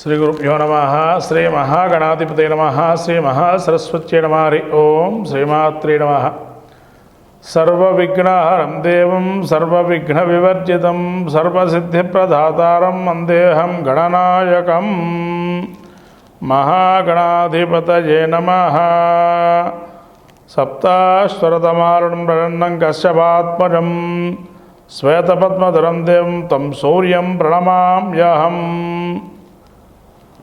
శ్రీ గురుభ్యో నమ శ్రీ మహాగణాధిపతి నమ శ్రీ మహాసరస్వత్యై నమ హరి ఓం శ్రీమాత్రే నమ. సర్వవిఘ్నహరం దేవం సర్వవిఘ్న వివర్జితం సర్వసిద్ధిప్రదాతారం వందేహం గణనాయకం. మహాగణాధిపతయే నమ. సప్తాశ్వరతమారుణం ప్రణన్నం కశ్యపాత్మజం శ్వేతపద్మధరం దేవం తం శౌర్యం ప్రణమామ్యహం.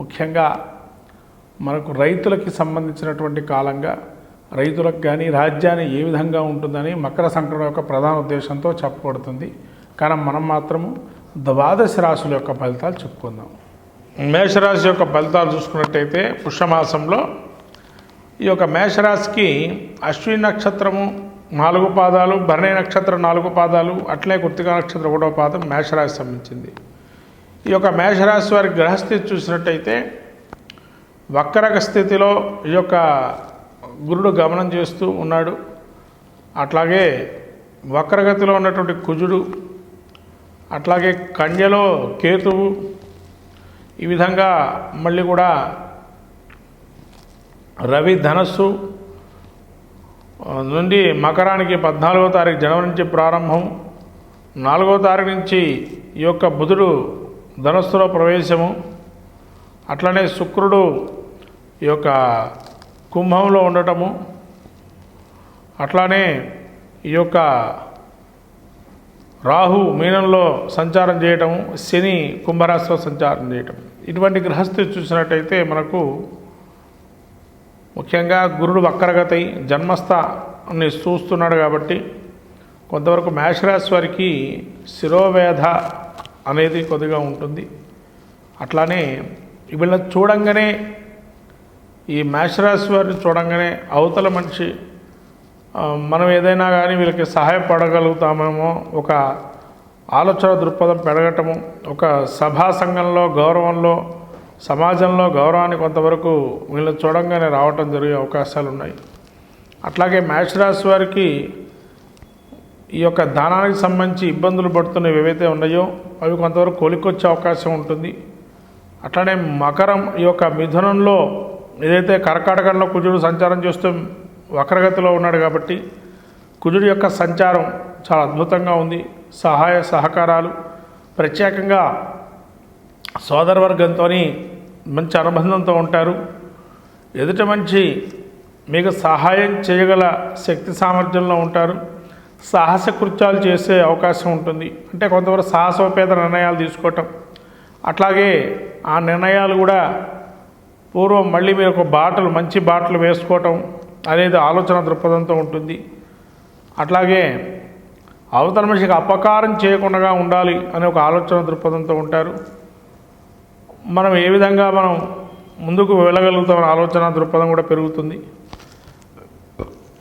ముఖ్యంగా మనకు రైతులకి సంబంధించినటువంటి కాలంగా రైతులకు కానీ రాజ్యాన్ని ఏ విధంగా ఉంటుందని మకర సంక్రమణ యొక్క ప్రధాన ఉద్దేశంతో చెప్పబడుతుంది. కానీ మనం మాత్రము ద్వాదశ రాశుల యొక్క ఫలితాలు చెప్పుకుందాం. మేషరాశి యొక్క ఫలితాలు చూసుకున్నట్టయితే పుష్యమాసంలో ఈ యొక్క మేషరాశికి అశ్విని నక్షత్రము నాలుగు పాదాలు భరణి నక్షత్రం నాలుగు పాదాలు అట్లే కృతికా నక్షత్రం ఒకటో పాదం మేషరాశి సంబంధించింది. ఈ యొక్క మేషరాశి వారి గ్రహస్థితి చూసినట్టయితే వక్రక స్థితిలో ఈ యొక్క గురుడు గమనం చేస్తూ ఉన్నాడు. అట్లాగే వక్రగతిలో ఉన్నటువంటి కుజుడు అట్లాగే కన్యలో కేతువు ఈ విధంగా మళ్ళీ కూడా రవి ధనస్సు నుండి మకరానికి పద్నాలుగో తారీఖు జనవరి నుంచి ప్రారంభం నాలుగో తారీఖు నుంచి ఈ యొక్క బుధుడు ధనస్సులో ప్రవేశము. అట్లనే శుక్రుడు ఈ యొక్క కుంభంలో ఉండటము. అట్లానే ఈ యొక్క రాహు మీనంలో సంచారం చేయటము శని కుంభరాశిలో సంచారం చేయటం ఇటువంటి గ్రహస్థితి చూసినట్టయితే మనకు ముఖ్యంగా గురుడు వక్రగతై జన్మస్థాన్ని చూస్తున్నాడు కాబట్టి కొంతవరకు మేషరాశి వారికి శిరోవేధ అనేది కొద్దిగా ఉంటుంది. అట్లానే వీళ్ళని చూడంగానే ఈ మేషరాశి వారిని చూడంగానే అవతల మనిషి మనం ఏదైనా కానీ వీళ్ళకి సహాయపడగలుగుతామేమో ఒక ఆలోచన దృక్పథం పెరగటము ఒక సభా సంఘంలో గౌరవంలో సమాజంలో గౌరవాన్ని కొంతవరకు వీళ్ళని చూడంగానే రావటం జరిగే అవకాశాలు ఉన్నాయి అట్లాగే మేషరాశి వారికి ఈ యొక్క దానానికి సంబంధించి ఇబ్బందులు పడుతున్నవి ఏవైతే ఉన్నాయో అవి కొంతవరకు కొలికొచ్చే అవకాశం ఉంటుంది. అట్లనే మకరం ఈ యొక్క మిథునంలో ఏదైతే కర్కాటకంలో కుజుడు సంచారం చేస్తూ వక్రగతిలో ఉన్నాడు కాబట్టి కుజుడి యొక్క సంచారం చాలా అద్భుతంగా ఉంది. సహాయ సహకారాలు ప్రత్యేకంగా సోదరవర్గంతో మంచి అనుబంధంతో ఉంటారు. ఎదుట మంచి మీకు సహాయం చేయగల శక్తి సామర్థ్యంలో ఉంటారు. సాహస కృత్యాలు చేసే అవకాశం ఉంటుంది. అంటే కొంతవరకు సాహసోపేత నిర్ణయాలు తీసుకోవటం. అట్లాగే ఆ నిర్ణయాలు కూడా పూర్వం మళ్ళీ మీరు ఒక బాటలు మంచి బాటలు వేసుకోవటం అనేది ఆలోచన దృక్పథంతో ఉంటుంది. అట్లాగే అవతల మనిషికి అపకారం చేయకుండా ఉండాలి అనే ఒక ఆలోచన దృక్పథంతో ఉంటారు. మనం ఏ విధంగా మనం ముందుకు వెళ్ళగలుగుతామనే ఆలోచన దృక్పథం కూడా పెరుగుతుంది.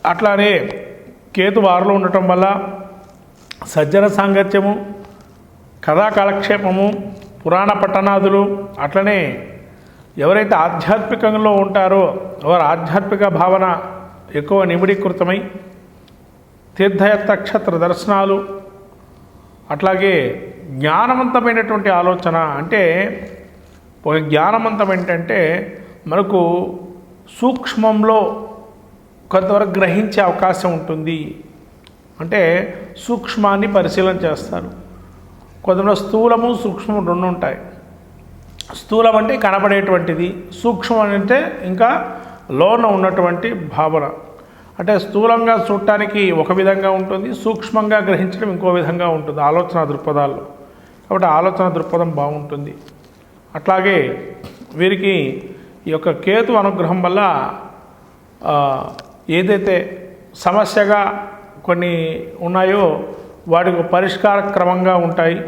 అట్లానే కేతు వారిలో ఉండటం వల్ల సజ్జన సాంగత్యము కథా కాలక్షేపము పురాణ పట్టణాదులు అట్లనే ఎవరైతే ఆధ్యాత్మికంలో ఉంటారో వారు ఆధ్యాత్మిక భావన ఎక్కువ నిమిడీకృతమై తీర్థయత్నక్షత్ర దర్శనాలు అట్లాగే జ్ఞానవంతమైనటువంటి ఆలోచన అంటే ఒక జ్ఞానవంతం ఏంటంటే మనకు సూక్ష్మంలో కొంతవరకు గ్రహించే అవకాశం ఉంటుంది. అంటే సూక్ష్మాన్ని పరిశీలన చేస్తారు. కొంతమంది స్థూలము సూక్ష్మం రెండు ఉంటాయి. స్థూలం అంటే కనబడేటువంటిది సూక్ష్మం అంటే ఇంకా లోన ఉన్నటువంటి భావన. అంటే స్థూలంగా చూడటానికి ఒక విధంగా ఉంటుంది సూక్ష్మంగా గ్రహించడం ఇంకో విధంగా ఉంటుంది ఆలోచన దృక్పథాల్లో. కాబట్టి ఆలోచన దృక్పథం బాగుంటుంది. అట్లాగే వీరికి ఈ యొక్క కేతు అనుగ్రహం వల్ల ఏదైతే సమస్యగా కొన్ని ఉన్నాయో వాటికి పరిష్కార క్రమంగా ఉంటాయి.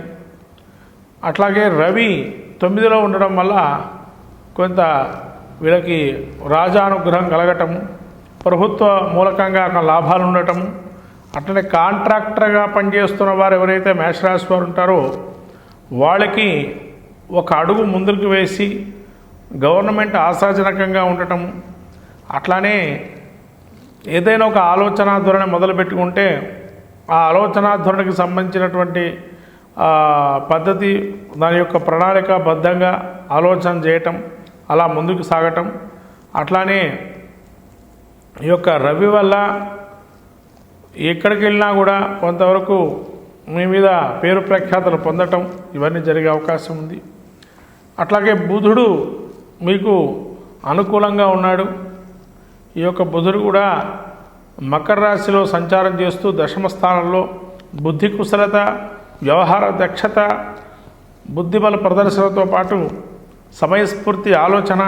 అట్లాగే రవి తొమ్మిదిలో ఉండడం వల్ల కొంత వీళ్ళకి రాజానుగ్రహం కలగటము ప్రభుత్వ మూలకంగా ఒక లాభాలు ఉండటము అట్లనే కాంట్రాక్టర్గా పనిచేస్తున్న వారు ఎవరైతే మేషరాశి వారు ఉంటారో వాళ్ళకి ఒక అడుగు ముందుకు వేసి గవర్నమెంట్ ఆశాజనకంగా ఉండటము అట్లానే ఏదైనా ఒక ఆలోచన ధోరణి మొదలు పెట్టుకుంటే ఆ ఆలోచన ధోరణికి సంబంధించినటువంటి పద్ధతి దాని యొక్క ప్రణాళిక బద్ధంగా ఆలోచన చేయటం అలా ముందుకు సాగటం. అట్లానే ఈ యొక్క రవి వల్ల ఎక్కడికి వెళ్ళినా కూడా కొంతవరకు మీ మీద పేరు ప్రఖ్యాతలు పొందటం ఇవన్నీ జరిగే అవకాశం ఉంది. అట్లాగే బుధుడు మీకు అనుకూలంగా ఉన్నాడు. ఈ యొక్క బుధుడు కూడా మకర రాశిలో సంచారం చేస్తూ దశమ స్థానంలో బుద్ధి కుశలత వ్యవహార దక్షత బుద్ధిబల ప్రదర్శనతో పాటు సమయస్ఫూర్తి ఆలోచన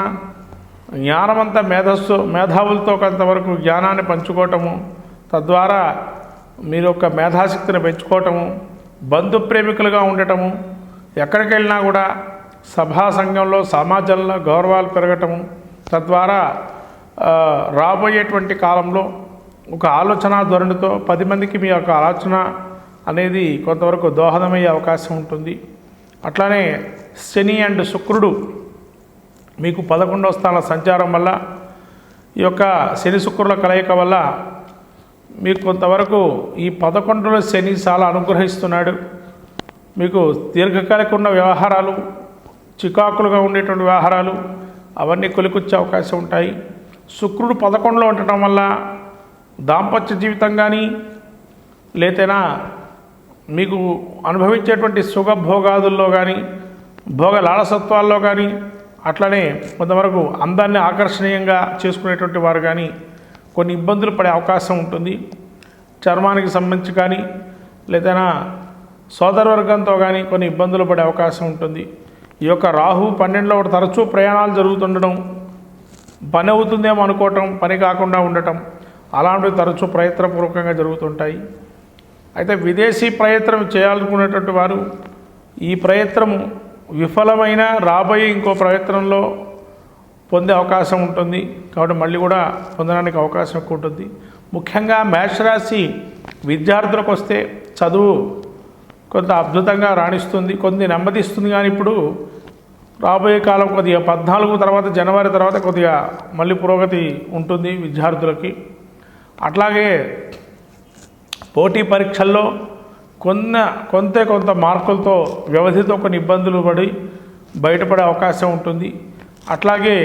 జ్ఞానమంతా మేధస్సు మేధావులతో కొంతవరకు జ్ఞానాన్ని పంచుకోవటము తద్వారా మీరు యొక్క మేధాశక్తిని పెంచుకోవటము బంధు ప్రేమికులుగా ఉండటము ఎక్కడికి వెళ్ళినా కూడా సభా సంఘంలో సమాజంలో గౌరవాలు పెరగటము తద్వారా రాబోయేటువంటి కాలంలో ఒక ఆలోచన ధోరణితో పది మందికి మీ యొక్క ఆలోచన అనేది కొంతవరకు దోహదమయ్యే అవకాశం ఉంటుంది. అట్లానే శని అండ్ శుక్రుడు మీకు పదకొండవ స్థాన సంచారం వల్ల ఈ యొక్క శని శుక్రుల కలయిక వల్ల మీకు కొంతవరకు ఈ పదకొండులో శని చాలా అనుగ్రహిస్తున్నాడు. మీకు దీర్ఘకాలిక ఉన్న వ్యవహారాలు చికాకులుగా ఉండేటువంటి వ్యవహారాలు అవన్నీ కొలికొచ్చే అవకాశం ఉంటాయి. శుక్రుడు పదకొండులో ఉండటం వల్ల దాంపత్య జీవితం కానీ లేతేనా మీకు అనుభవించేటువంటి సుఖభోగాదుల్లో కానీ భోగ లాలసత్వాల్లో కానీ అట్లనే కొంతవరకు అందాన్ని ఆకర్షణీయంగా చేసుకునేటువంటి వారు కానీ కొన్ని ఇబ్బందులు పడే అవకాశం ఉంటుంది. చర్మానికి సంబంధించి కానీ లేదైనా సోదరవర్గంతో కానీ కొన్ని ఇబ్బందులు పడే అవకాశం ఉంటుంది. ఈ యొక్క రాహు పన్నెండులో ఒకటి తరచూ ప్రయాణాలు జరుగుతుండడం పని అవుతుందేమో అనుకోవటం పని కాకుండా ఉండటం అలాంటివి తరచూ ప్రయత్నపూర్వకంగా జరుగుతుంటాయి. అయితే విదేశీ ప్రయత్నం చేయాలనుకునేటువంటి వారు ఈ ప్రయత్నం విఫలమైన రాబోయే ఇంకో ప్రయత్నంలో పొందే అవకాశం ఉంటుంది. కాబట్టి మళ్ళీ కూడా పొందడానికి అవకాశం ఎక్కువ ఉంటుంది. ముఖ్యంగా మేషరాశి విద్యార్థులకు వస్తే చదువు కొంత అద్భుతంగా రాణిస్తుంది కొన్ని నెమ్మదిస్తుంది. కానీ ఇప్పుడు రాబోయే కాలం కొద్దిగా పద్నాలుగు తర్వాత జనవరి తర్వాత కొద్దిగా మళ్ళీ పురోగతి ఉంటుంది విద్యార్థులకి. అట్లాగే పోటీ పరీక్షల్లో కొన్న కొంత కొంత మార్కులతో వ్యవధితో కొన్ని ఇబ్బందులు పడి బయటపడే అవకాశం ఉంటుంది. అట్లాగే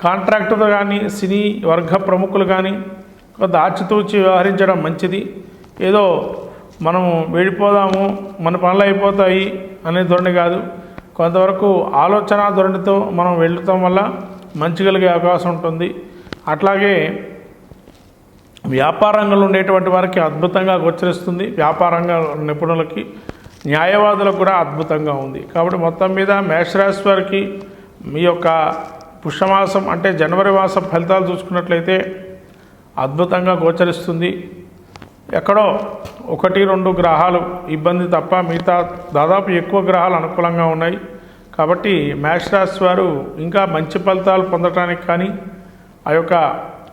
కాంట్రాక్టర్ కానీ సినీ వర్గ ప్రముఖులు కానీ కొంత ఆచితూచి వ్యవహరించడం మంచిది. ఏదో మనం వెళ్ళిపోదాము మన పనులు అయిపోతాయి అనే ధోరణి కాదు. కొంతవరకు ఆలోచన ధోరణితో మనం వెళ్ళటం వల్ల మంచి కలిగే అవకాశం ఉంటుంది. అట్లాగే వ్యాపారంగంలో ఉండేటువంటి వారికి అద్భుతంగా గోచరిస్తుంది. వ్యాపారంగా నిపుణులకి న్యాయవాదులకు కూడా అద్భుతంగా ఉంది. కాబట్టి మొత్తం మీద మేషరాశి వారికి మీ యొక్క పుష్యమాసం అంటే జనవరి మాసం ఫలితాలు చూసుకున్నట్లయితే అద్భుతంగా గోచరిస్తుంది. ఎక్కడో ఒకటి రెండు గ్రహాలు ఇబ్బంది తప్ప మిగతా దాదాపు ఎక్కువ గ్రహాలు అనుకూలంగా ఉన్నాయి. కాబట్టి మేషరాశి వారు ఇంకా మంచి ఫలితాలు పొందటానికి కానీ ఆ యొక్క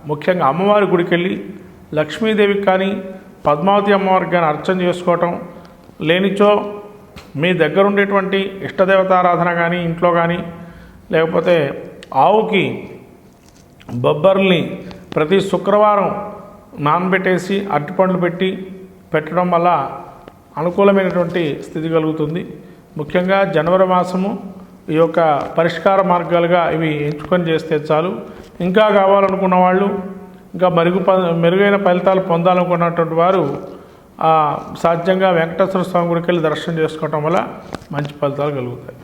ముఖ్యంగా అమ్మవారి గుడికి వెళ్ళి లక్ష్మీదేవికి కానీ పద్మావతి అమ్మవారికి కానీ అర్చన చేసుకోవటం లేనిచో మీ దగ్గర ఉండేటువంటి ఇష్టదేవతారాధన కానీ ఇంట్లో కానీ లేకపోతే ఆవుకి బొబ్బర్ని ప్రతి శుక్రవారం నానబెట్టేసి అరటిపండ్లు పెట్టి పెట్టడం వల్ల అనుకూలమైనటువంటి స్థితి కలుగుతుంది. ముఖ్యంగా జనవరి మాసము ఈ యొక్క పరిష్కార మార్గాలుగా ఇవి ఎంచుకొని చేస్తే చాలు. ఇంకా కావాలనుకున్న వాళ్ళు ఇంకా మెరుగు మెరుగైన ఫలితాలు పొందాలనుకున్నటువంటి వారు సాధ్యంగా వెంకటేశ్వర స్వామి గుడికి వెళ్ళి దర్శనం చేసుకోవటం వల్ల మంచి ఫలితాలు కలుగుతాయి.